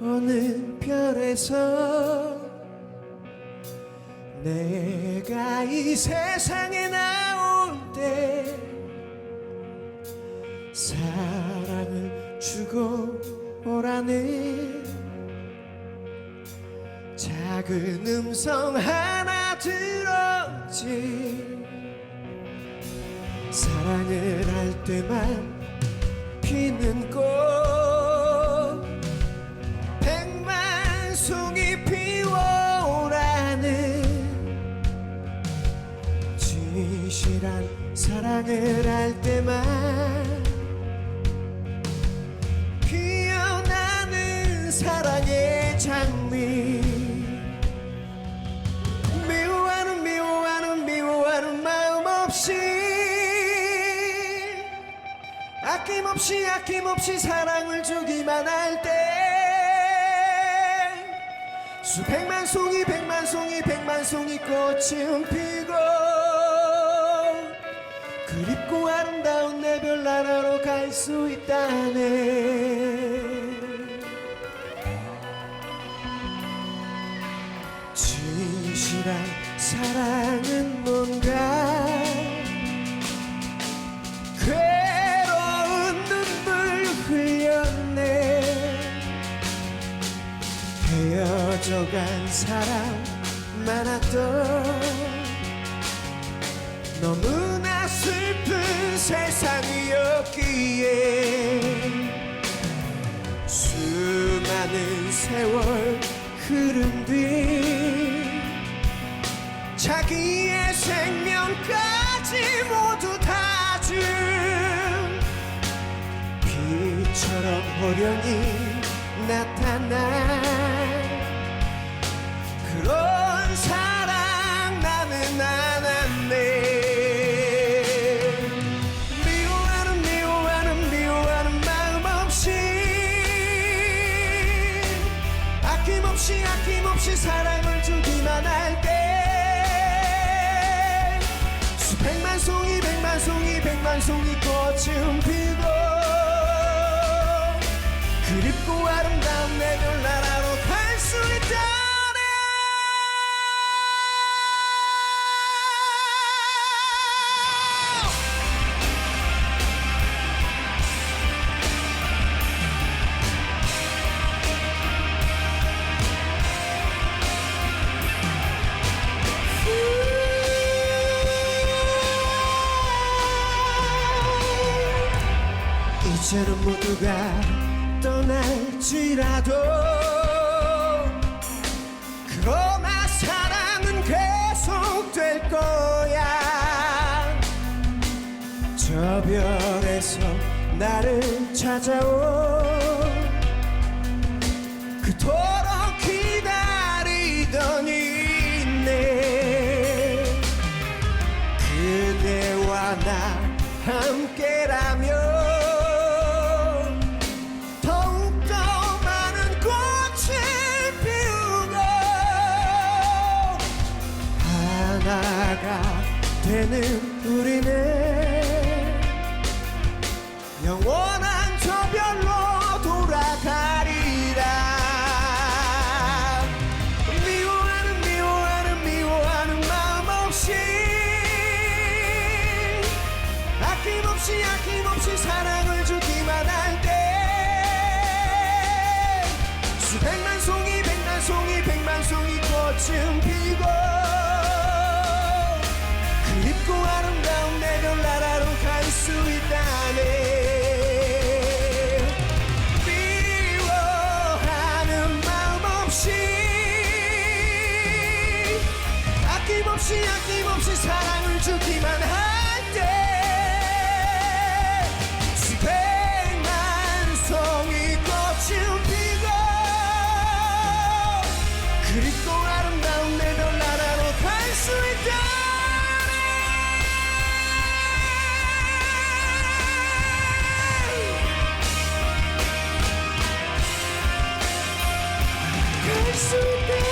어느 별에서 내가 이 세상에 나올 때 사랑을 주고 오라는 작은 음성 하나 들었지. 사랑을 할 때만 피는 꽃 진실한 사랑을 할 때만 피어나는 사랑의 장미. 미워하는 미워하는 미워하는 마음 없이 아낌없이 아낌없이 사랑을 주기만 할 때 수백만 송이 백만 송이 백만 송이 꽃은 피고 그립고 아름다운 내 별 나라로 갈 수 있다네. 진실한 사랑은 뭔가 괴로운 눈물 흘렸네. 헤어져간 사람 많았던 너무 세상이었기에 수많은 세월 흐른 뒤 자기의 생명까지 모두 다준 비처럼 호련히 나타나 그런 사랑 아낌없이 아낌없이 사랑을 주기만 할 때 수백만 송이 백만 송이 백만 송이 꽃은 이제는 모두가 떠날지라도 그러나 사랑은 계속될 거야. 저 별에서 나를 찾아온 그토록 기다리던 이내 그대와 나 함께라면 되는 우리는 영원한 저 별로 돌아가리라. 미워하는 미워하는 미워하는 마음 없이 아낌없이 아낌없이 사랑을 주기만 할 때 수백만 송이 백만 송이 백만 송이 꽃은 끝이 아낌없이 사랑을 주기만 한때 수백만 송이 꽃이 피고 그립고 아름다운 내 별 나라로 갈 수 있다 수 있다